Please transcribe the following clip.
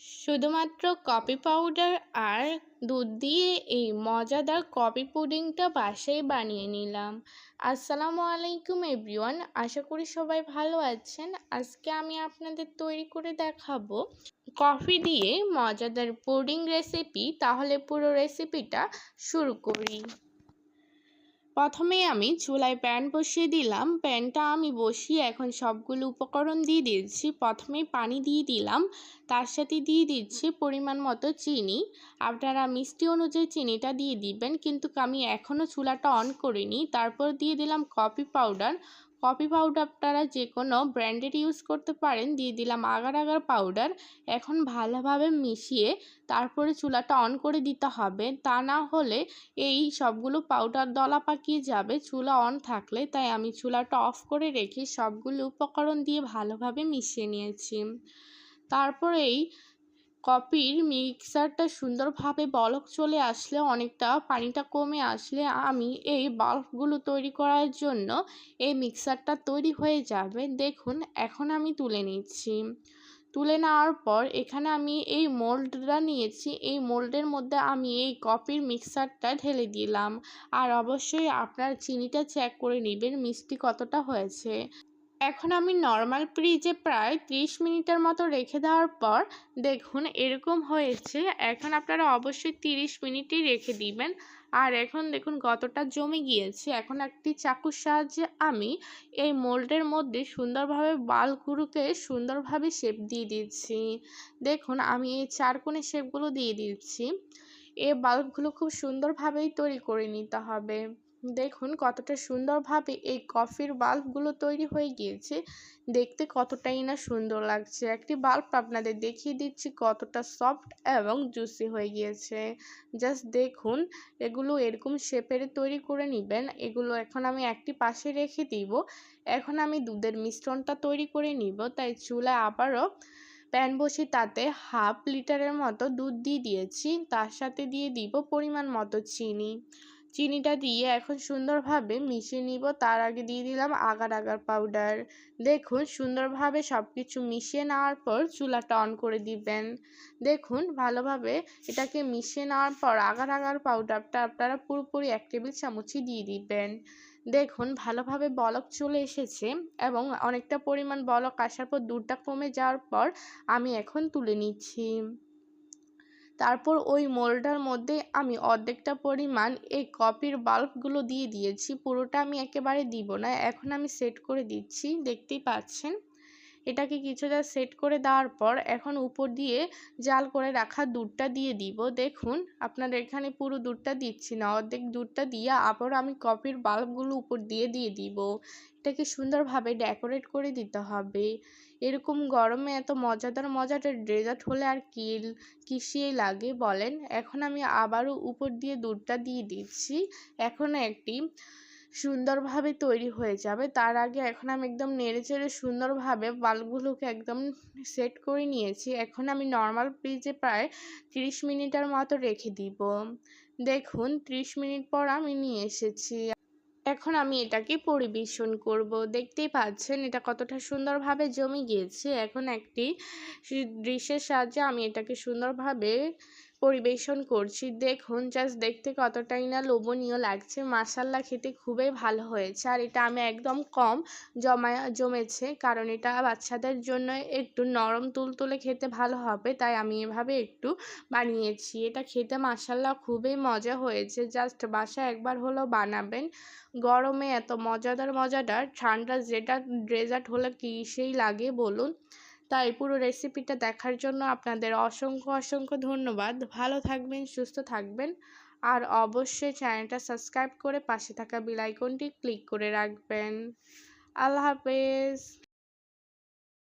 শুধুমাত্র coffee powder আর দুধ দিয়ে এই মজাদার কফি পুডিংটা বাসায় বানিয়ে নিলাম। আসসালামু আলাইকুম এভরিওয়ান আশা করি সবাই ভালো আছেন। আজকে আমি আপনাদের তৈরি করে দেখাবো কফি দিয়ে মজাদার পুডিং রেসিপি তাহলে পুরো রেসিপিটা শুরু করি। প্রথমে আমি চুলায় প্যান বসিয়ে দিলাম। প্যানটা আমি বসিয়ে এখন সবগুলো উপকরণ দিয়ে দিচ্ছি। প্রথমে পানি দিয়ে দিলাম। তার সাথে দিয়ে দিচ্ছি পরিমাণ মতো চিনি। আপনারা মিষ্টি অনুযায়ী চিনিটা দিয়ে দিবেন। কিন্তু আমি এখনও চুলাটা অন করিনি। তারপর দিয়ে দিলাম কফি পাউডার। কফি পাউডার আপনারা যে কোনো ব্র্যান্ডের ইউজ করতে পারেন। দিয়ে দিলাম আগার আগার পাউডার। এখন ভালোভাবে মিশিয়ে তারপরে চুলাটা অন করে দিতে হবে। তা না হলে এই সবগুলো পাউডার দলা পাকিয়ে যাবে। চুলা অন থাকলে তাই আমি চুলাটা অফ করে রেখে সবগুলো উপকরণ দিয়ে ভালোভাবে মিশিয়ে নিয়েছি। তারপরেই কপির মিক্সারটা সুন্দরভাবে বলক চলে আসলে, অনেকটা পানিটা কমে আসলে আমি এই বাল্বগুলো তৈরি করার জন্য এই মিক্সারটা তৈরি হয়ে যাবে। দেখুন, এখন আমি তুলে নিচ্ছি। তুলে নেওয়ার পর এখানে আমি এই মোল্ডটা নিয়েছি। এই মোল্ডের মধ্যে আমি এই কপির মিক্সারটা ঢেলে দিলাম। আর অবশ্যই আপনার চিনিটা চেক করে নেবেন মিষ্টি কতটা হয়েছে। এখন আমি নর্মাল ফ্রিজে প্রায় 30 মিনিটের মতো রেখে দেওয়ার পর দেখুন এরকম হয়েছে। এখন আপনারা অবশ্যই 30 মিনিটই রেখে দিবেন। আর এখন দেখুন কতটা জমে গিয়েছে। এখন একটি চাকুর সাহায্যে আমি এই মোল্ডের মধ্যে সুন্দরভাবে বালগুলোকে সুন্দরভাবে শেপ দিয়ে দিচ্ছি। দেখুন আমি এই চারকোণে শেপগুলো দিয়ে দিচ্ছি। এই বাল্বগুলো খুব সুন্দরভাবেই তৈরি করে নিতে হবে। দেখুন কতটা সুন্দরভাবে এই কফির বাল্বগুলো তৈরি হয়ে গিয়েছে। দেখতে কতটাই না সুন্দর লাগছে। একটি বাল্ব আপনাদের দেখিয়ে দিচ্ছি কতটা সফট এবং জুসি হয়ে গিয়েছে। জাস্ট দেখুন, এগুলো এরকম শেপের তৈরি করে নেবেন। এগুলো এখন আমি একটি পাশে রেখে দিব। এখন আমি দুধের মিশ্রণটা তৈরি করে নিব। তাই চুলা আবারও প্যান বসি তাতে হাফ লিটারের মতো দুধ দিয়ে দিয়েছি। তার সাথে দিয়ে দিব পরিমাণ মতো চিনি। চিনিটা দিয়ে এখন সুন্দরভাবে মিশিয়ে নিব। তার আগে দিয়ে দিলাম আগার আগার পাউডার দেখুন, সুন্দরভাবে সব কিছু মিশিয়ে নেওয়ার পর চুলাটা অন করে দিবেন। দেখুন, ভালোভাবে এটাকে মিশিয়ে নেওয়ার পর আগার আগার পাউডারটা আপনারা পুরোপুরি এক টেবিল চামচই দিয়ে দিবেন। দেখুন, ভালোভাবে বলক চলে এসেছে এবং অনেকটা পরিমাণ বলক আসার পর দুধটা কমে যাওয়ার পর আমি এখন তুলে নিচ্ছি। তারপর ওই মোলটার মধ্যে আমি অর্ধেকটা পরিমাণ এই কপির বাল্বগুলো দিয়ে দিয়েছি। পুরোটা আমি একেবারে দিব না, এখন আমি সেট করে দিচ্ছি, দেখতেই পাচ্ছেন? এটাকে কিছুটা সেট করে দেওয়ার পর এখন উপর দিয়ে জাল করে রাখা দুধটা দিয়ে দিব। দেখুন, আপনার এখানে পুরো দুধটা দিচ্ছি না, অর্ধেক দুধটা দিয়ে আবার আমি কফির বাল্বগুলো উপর দিয়ে দিয়ে দিব। এটাকে সুন্দরভাবে ডেকোরেট করে দিতে হবে। এরকম গরমে এত মজাদার মজাদার ডেজার্ট হলে আর কি কিসিয়ে লাগে বলেন? এখন আমি আবারও উপর দিয়ে দুধটা দিয়ে দিচ্ছি। এখন একটি সুন্দরভাবে তৈরি হয়ে যাবে। তার আগে এখন আমি একদম নেড়ে চেড়ে সুন্দরভাবে বাল্বগুলোকে একদম সেট করে নিয়েছি। এখন আমি নর্মাল ফ্রিজে প্রায় তিরিশ মিনিটের মতো রেখে দিব। দেখুন, ত্রিশ মিনিট পর আমি নিয়ে এসেছি। এখন আমি এটাকে পরিবেশন করব। দেখতেই পাচ্ছেন এটা কতটা সুন্দরভাবে জমে গিয়েছে। এখন একটি দৃশ্যের সাহায্যে আমি এটাকে সুন্দরভাবে পরিবেশন করছি। দেখুন জাস্ট দেখতে কতটাই না লোভনীয় লাগছে। মাসাল্লা খেতে খুবই ভালো হয়েছে। আর এটা আমি একদম কম জমা জমেছে। কারণ এটা বাচ্চাদের জন্য একটু নরম তুলতুলে খেতে ভালো হবে। তাই আমি এভাবে একটু বানিয়েছি। এটা খেতে মাসাল্লা খুবই মজা হয়েছে। জাস্ট বাসা একবার হলো বানাবেন। গরমে এত মজাদার মজাদার ঠান্ডা যেটা ডেজার্ট হলে কী সেই লাগে বলুন। তাই পুরো রেসিপিটা দেখার জন্য আপনাদের অসংখ্য অসংখ্য ধন্যবাদ। ভালো থাকবেন, সুস্থ থাকবেন। আর অবশ্যই চ্যানেলটা সাবস্ক্রাইব করে পাশে থাকা বেল আইকনটি ক্লিক করে রাখবেন। আল্লাহ হাফেজ।